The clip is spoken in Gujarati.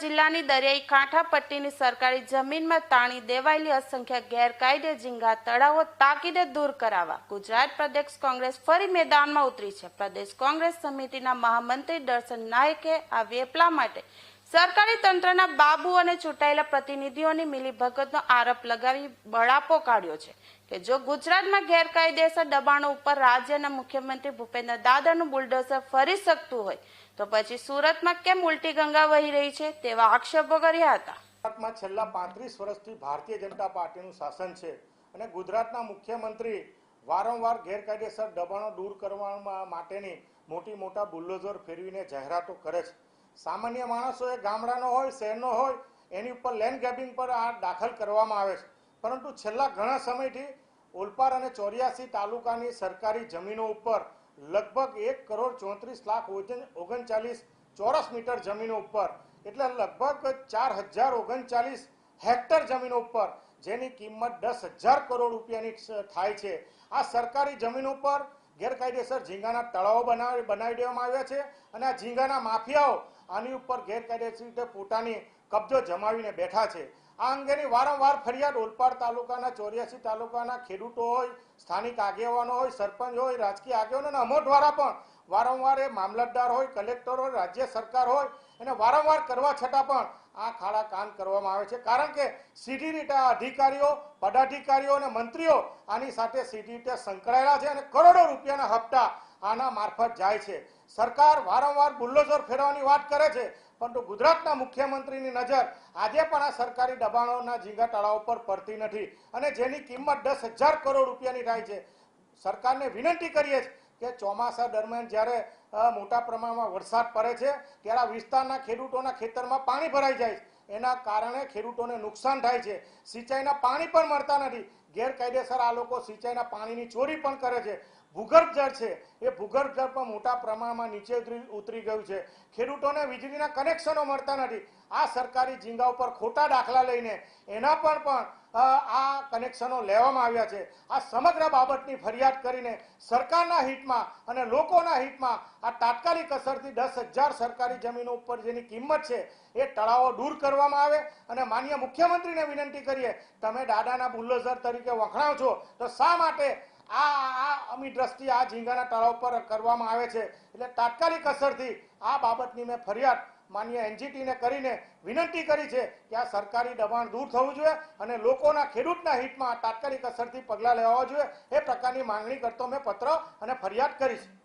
જિલ્લાની દરિયાઈ કાંઠા પટ્ટીની સરકારી જમીનમાં તાણી દેવાયેલી અસંખ્ય ગેરકાયદે ઝીંગા તળાવો તાકીદે દૂર કરાવવા ગુજરાત પ્રદેશ કોંગ્રેસ ફરી મેદાનમાં ઉતરી છે. પ્રદેશ કોંગ્રેસ સમિતિના મહામંત્રી દર્શન નાયકે આ વેપલા માટે સરકારી તંત્રના બાબુ અને ચૂંટાયેલા પ્રતિનિધિઓની મિલીભગતનો આરોપ લગાવી બળાપો કાઢ્યો છે કે જો ગુજરાતમાં ગેરકાયદેસર દબાણો ઉપર રાજ્યના મુખ્યમંત્રી ભૂપેન્દ્ર દાદાનું બુલડોઝર ફરી શકતું હોય, તો પછી સુરતમાં કેમ ઉલટી ગંગા વહી રહી છે તેવા આક્ષેપો કર્યા હતા. ગુજરાતમાં છેલ્લા પાંત્રીસ વર્ષથી ભારતીય જનતા પાર્ટીનું શાસન છે અને ગુજરાતના મુખ્યમંત્રી વારંવાર ગેરકાયદેસર દબાણો દૂર કરવા માટેની મોટી મોટા બુલડોઝર ફેરવીને જાહેરાતો કરે છે. સામાન્ય માણસો એ ગામડાનો હોય, શહેરનો હોય, એની ઉપર લેન્ડ ગ્રેબિંગ પર આ દાખલ કરવામાં આવે છે. પરંતુ છેલ્લા ઘણા સમયથી ઓલપાડ અને ચોર્યાસી તાલુકાની સરકારી જમીનો ઉપર લગભગ એક કરોડ ચોત્રીસ લાખ ઓગણ- ઓગણચાલીસ ચોરસ મીટર જમીનો ઉપર, એટલે લગભગ ચાર હજાર ઓગણચાલીસ હેક્ટર જમીનો ઉપર, જેની કિંમત દસ હજાર કરોડ રૂપિયાની થાય છે. આ સરકારી જમીનો પર ગેરકાયદેસર ઝીંગાના તળાવો બનાવી બનાવી દેવામાં આવ્યા છે અને આ ઝીંગાના માફિયાઓ આની ઉપર ગેરકાયદેસર રીતે પોતાની કબજો જમાવીને બેઠા છે. આ અંગેની વારંવાર ફરિયાદ ઓલપાડ તાલુકાના ચોર્યાસી તાલુકાના ખેડૂતો હોય, સ્થાનિક આગેવાનો હોય, સરપંચ હોય, રાજકીય આગેવાનો અમો દ્વારા પણ વારંવાર એ મામલતદાર હોય, કલેક્ટર હોય, રાજ્ય સરકાર હોય એને વારંવાર કરવા છતાં પણ આ ખાડા કાન કરવામાં આવે છે. કારણ કે સીધી રીતે આ અધિકારીઓ, પદાધિકારીઓ અને મંત્રીઓ આની સાથે સીધી રીતે સંકળાયેલા છે અને કરોડો રૂપિયાના હપ્તા આના મારફત જાય છે. સરકાર વારંવાર બુલ્ડોઝર ફેરવાની વાત કરે છે, પરંતુ ગુજરાતના મુખ્યમંત્રીની નજર આજે પણ આ સરકારી દબાણોના ઝીંગા તળાવ પર પડતી નથી અને જેની કિંમત દસ હજાર કરોડ રૂપિયાની થાય છે. સરકારને વિનંતી કરીએ છીએ કે ચોમાસા દરમિયાન જ્યારે મોટા પ્રમાણમાં વરસાદ પડે છે, ત્યારે વિસ્તારના ખેડૂતોના ખેતરમાં પાણી ભરાઈ જાય છે. એના કારણે ખેડૂતોને નુકસાન થાય છે. સિંચાઈના પાણી પણ મળતા નથી. ગેરકાયદેસર આ લોકો સિંચાઈના પાણીની ચોરી પણ કરે છે. ભૂગર્ભ જળ છે. એ ભૂગર્ભ જળ પણ મોટા પ્રમાણમાં નીચે ઉતરી ગયું છે. ખેડૂતોને વીજળીના કનેક્શનો મળતા નથી. આ સરકારી ઝીંગા ઉપર ખોટા દાખલા લઈને એના પર પણ આ કનેક્શનો લેવામાં આવ્યા છે. આ સમગ્ર બાબતની ફરિયાદ કરીને સરકારના હિતમાં અને લોકોના હિતમાં આ તાત્કાલિક અસરથી દસ હજાર સરકારી જમીનો ઉપર જેની કિંમત છે, એ તળાવો દૂર કરવામાં આવે અને માન્ય મુખ્યમંત્રીને વિનંતી કરીએ, તમે દાદાના બુલ્ડોઝર તરીકે વખણાવ છો તો શા માટે આ આ અમી દ્રષ્ટિ આ ઝીંગાના તળાવ પર કરવામાં આવે છે. એટલે તાત્કાલિક અસરથી આ બાબતની મેં ફરિયાદ માન્ય એનજીટીને કરીને વિનંતી કરી છે કે આ સરકારી દબાણ દૂર થવું જોઈએ અને લોકોના ખેડૂતના હિતમાં તાત્કાલિક અસરથી પગલાં લેવા જોઈએ. એ પ્રકારની માંગણી કરતો મેં પત્ર અને ફરિયાદ કરી છે